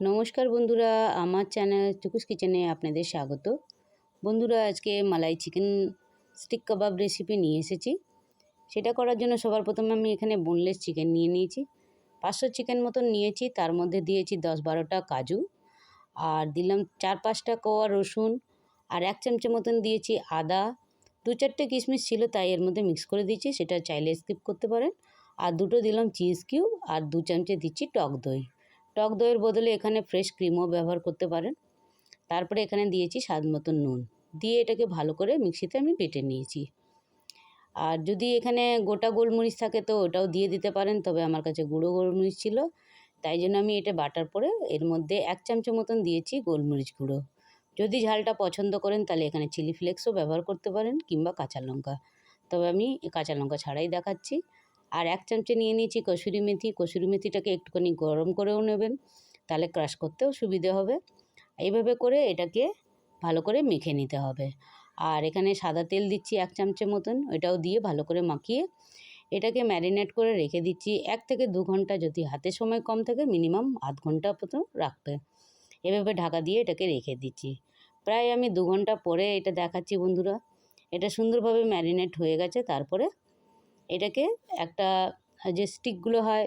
নমস্কার বন্ধুরা, আমার চ্যানেল চুকুস কিচেনে আপনাদের স্বাগত। বন্ধুরা, আজকে malai chicken stick kebab recipe নিয়ে এসেছি। সেটা করার জন্য সবার প্রথমে আমি এখানে বোনলেস চিকেন নিয়ে নিয়েছি। পাঁচশো চিকেন মতন নিয়েছি, তার মধ্যে দিয়েছি দশ বারোটা কাজু, আর দিলাম চার পাঁচটা কোয়া রসুন, আর এক চামচের মতন দিয়েছি আদা। দু চারটে কিশমিশ ছিল, তাই এর মধ্যে মিক্স করে দিয়েছি, সেটা চাইলে স্কিপ করতে পারেন। আর দুটো দিলাম চিজ কিউব আর দু চামচে দিচ্ছি টক দই। টক দইয়ের বদলে এখানে ফ্রেশ ক্রিমও ব্যবহার করতে পারেন। তারপরে এখানে দিয়েছি স্বাদ মতন নুন। দিয়ে এটাকে ভালো করে মিক্সিতে আমি বেটে নিয়েছি। আর যদি এখানে গোটা গোলমরিচ থাকে তো ওটাও দিয়ে দিতে পারেন, তবে আমার কাছে গুঁড়ো গোলমরিচ ছিল। তাই জন্য আমি এটা বাটার পরে এর মধ্যে এক চামচের মতন দিয়েছি গোলমরিচ গুঁড়ো। যদি ঝালটা পছন্দ করেন তাহলে এখানে চিলি ফ্লেক্সও ব্যবহার করতে পারেন কিংবা কাঁচা লঙ্কা। তবে আমি কাঁচা লঙ্কা ছাড়াই দেখাচ্ছি। আর এক চামচে নিয়ে নিয়েছি কসুরি মেথি। কসুরি মেথিটাকে একটুখানি গরম করেও নেবেন, তাহলে ক্রাশ করতেও সুবিধে হবে। এইভাবে করে এটাকে ভালো করে মেখে নিতে হবে। আর এখানে সাদা তেল দিচ্ছি এক চামচের মতন, ওইটাও দিয়ে ভালো করে মাখিয়ে এটাকে ম্যারিনেট করে রেখে দিচ্ছি এক থেকে দু ঘণ্টা যদি হাতে সময় কম থাকে, মিনিমাম আধ ঘণ্টা মতো রাখবে। এভাবে ঢাকা দিয়ে এটাকে রেখে দিচ্ছি। প্রায় আমি দু ঘণ্টা পরে এটা দেখাচ্ছি বন্ধুরা। এটা সুন্দরভাবে ম্যারিনেট হয়ে গেছে, তারপরে এটাকে একটা যে স্টিকগুলো হয়,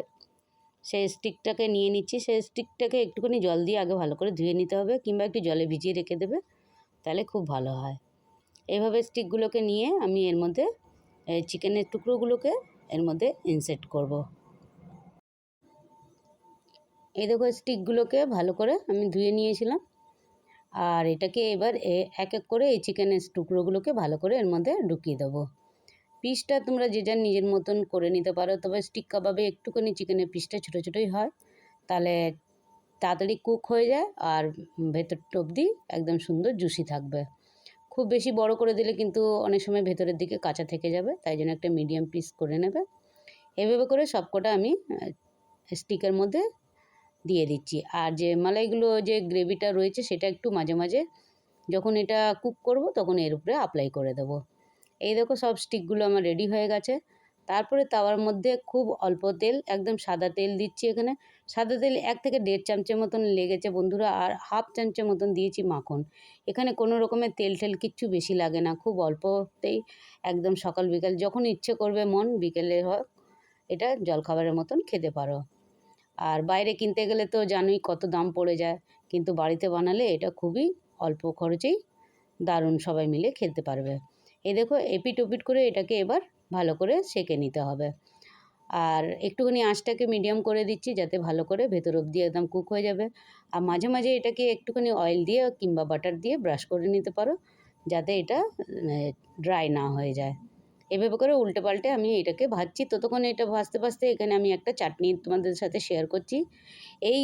সেই স্টিকটাকে নিয়ে নিচ্ছি। সেই স্টিকটাকে একটুখানি জল দিয়ে আগে ভালো করে ধুয়ে নিতে হবে কিংবা একটু জলে ভিজিয়ে রেখে দেবে, তাহলে খুব ভালো হয়। এইভাবে স্টিকগুলোকে নিয়ে আমি এর মধ্যে চিকেনের টুকরোগুলোকে এর মধ্যে ইনসেট করব। এই দেখো স্টিকগুলোকে ভালো করে আমি ধুয়ে নিয়েছিলাম। আর এটাকে এবার এক এক করে এই চিকেনের টুকরোগুলোকে ভালো করে এর মধ্যে ঢুকিয়ে দেবো। পিসটা তোমরা যে যার নিজের মতন করে নিতে পারো, তবে স্টিক কাবাবে একটুখানি চিকেনের পিসটা ছোটো ছোটোই হয়। তাহলে তাড়াতাড়ি কুক হয়ে যায় আর ভেতরটা অবধি একদম সুন্দর জুসি থাকবে। খুব বেশি বড় করে দিলে কিন্তু অনেক সময় ভেতরের দিকে কাঁচা থেকে যাবে, তাই জন্য একটা মিডিয়াম পিস করে নেবে। এভাবে করে সবকটা আমি স্টিকের মধ্যে দিয়ে দিচ্ছি। আর যে মালাইগুলো যে গ্রেভিটা রয়েছে সেটা একটু মাঝে মাঝে যখন এটা কুক করব তখন এর উপরে অ্যাপ্লাই করে দেবো। এই দেখো সব স্টিকগুলো আমার রেডি হয়ে গেছে। তারপরে তাওয়ার মধ্যে খুব অল্প তেল, একদম সাদা তেল দিচ্ছি এখানে। সাদা তেল এক থেকে দেড় চামচের মতন লেগেছে বন্ধুরা, আর হাফ চামচের মতন দিয়েছি মাখন। এখানে কোনো রকমের তেল টেল কিচ্ছু বেশি লাগে না, খুব অল্পতেই একদম সকাল বিকাল যখন ইচ্ছে করবে মন, বিকেলে হোক এটা জলখাবারের মতন খেতে পারো। আর বাইরে কিনতে গেলে তো জানোই কত দাম পড়ে যায়, কিন্তু বাড়িতে বানালে এটা খুবই অল্প খরচেই দারুণ সবাই মিলে খেতে পারবে। এই দেখো এপিট ওপিট করে এটাকে এবার ভালো করে সেকে নিতে হবে। আর একটুখানি আঁচটাকে মিডিয়াম করে দিচ্ছি যাতে ভালো করে ভেতর অবধি একদম কুক হয়ে যাবে। আর মাঝে মাঝে এটাকে একটুখানি অয়েল দিয়ে কিংবা বাটার দিয়ে ব্রাশ করে নিতে পারো, যাতে এটা ড্রাই না হয়ে যায়। এভাবে করে উল্টে পাল্টে আমি এটাকে ভাজছি। ততক্ষণ এটা ভাজতে ভাজতে এখানে আমি একটা চাটনি তোমাদের সাথে শেয়ার করছি। এই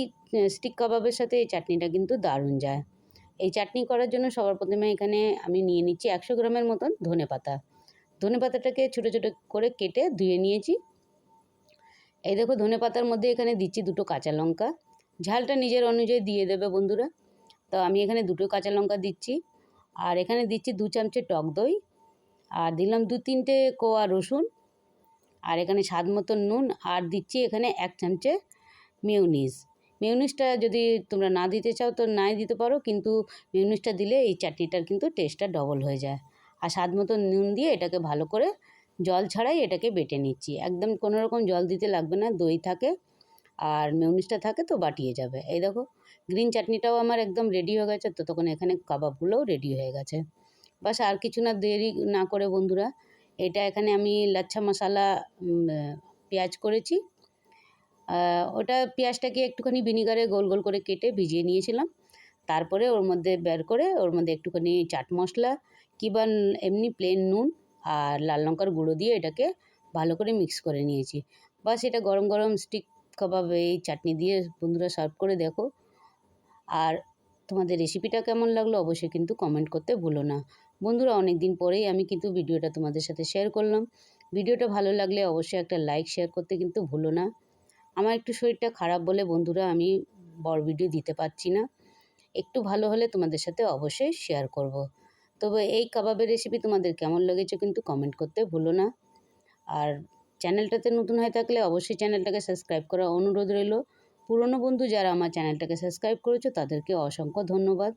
স্টিক কাবাবের সাথে এই চাটনিটা কিন্তু দারুণ যায়। এই চাটনি করার জন্য সবার প্রথমে এখানে আমি নিয়ে নিচ্ছি একশো গ্রামের মতন ধনে পাতা। ধনে পাতাটাকে ছোটো ছোটো করে কেটে ধুয়ে নিয়েছি। এই দেখো ধনে পাতার মধ্যে এখানে দিচ্ছি দুটো কাঁচা লঙ্কা। ঝালটা নিজের অনুযায়ী দিয়ে দেবে বন্ধুরা। তো আমি এখানে দুটো কাঁচা লঙ্কা দিচ্ছি। আর এখানে দিচ্ছি দু চামচে টক দই। আর দিলাম দু তিনটে কোয়া রসুন। আর এখানে স্বাদ মতন নুন। আর দিচ্ছি এখানে এক চামচে মিউনিস মিউনিসটা যদি তোমরা না দিতে চাও তো নাই দিতে পারো, কিন্তু মিউনিসটা দিলে এই চাটনিটার কিন্তু টেস্টটা ডবল হয়ে যায়। আর স্বাদ মতো নুন দিয়ে এটাকে ভালো করে জল ছাড়াই এটাকে বেটে নিচ্ছি। একদম কোনো রকম জল দিতে লাগবে না, দই থাকে আর মিউনিসটা থাকে তো বাটিয়ে যাবে। এই দেখো গ্রিন চাটনিটাও আমার একদম রেডি হয়ে গেছে তো তখন এখানে কাবাবগুলোও রেডি হয়ে গেছে। বাস আর কিছু না, দেরি না করে বন্ধুরা, এটা এখানে আমি লাচ্ছা মশালা পেঁয়াজ করেছি। ওটা পেঁয়াজটাকে একটুখানি ভিনিগারে গোল গোল করে কেটে ভিজিয়ে নিয়েছিলাম। তারপরে ওর মধ্যে বের করে ওর মধ্যে একটুখানি চাট মশলা, কিংবা এমনি প্লেন নুন আর লাল লঙ্কার গুঁড়ো দিয়ে এটাকে ভালো করে মিক্স করে নিয়েছি। বাস এটা গরম গরম স্টিক কাবাব এই চাটনি দিয়ে বন্ধুরা সার্ভ করে দেখো। আর তোমাদের রেসিপিটা কেমন লাগল অবশ্যই কিন্তু কমেন্ট করতে ভুলো না। বন্ধুরা অনেক দিন পরেই আমি কিন্তু ভিডিওটা তোমাদের সাথে শেয়ার করলাম। ভিডিওটা ভালো লাগলে অবশ্যই একটা লাইক শেয়ার করতে কিন্তু ভুলো না। আমার একটু শরীরটা খারাপ বলে বন্ধুরা আমি বড় ভিডিও দিতে পারছি না। একটু ভালো হলে তোমাদের সাথে অবশ্যই শেয়ার করব। তবে এই কাবাবের রেসিপি তোমাদের কেমন লেগেছে কিন্তু কমেন্ট করতে ভুলো না। আর চ্যানেলটাতে নতুন হয়ে থাকলে অবশ্যই চ্যানেলটাকে সাবস্ক্রাইব করার অনুরোধ রইল। পুরনো বন্ধু যারা আমার চ্যানেলটাকে সাবস্ক্রাইব করেছ তাদেরকে অসংখ্য ধন্যবাদ।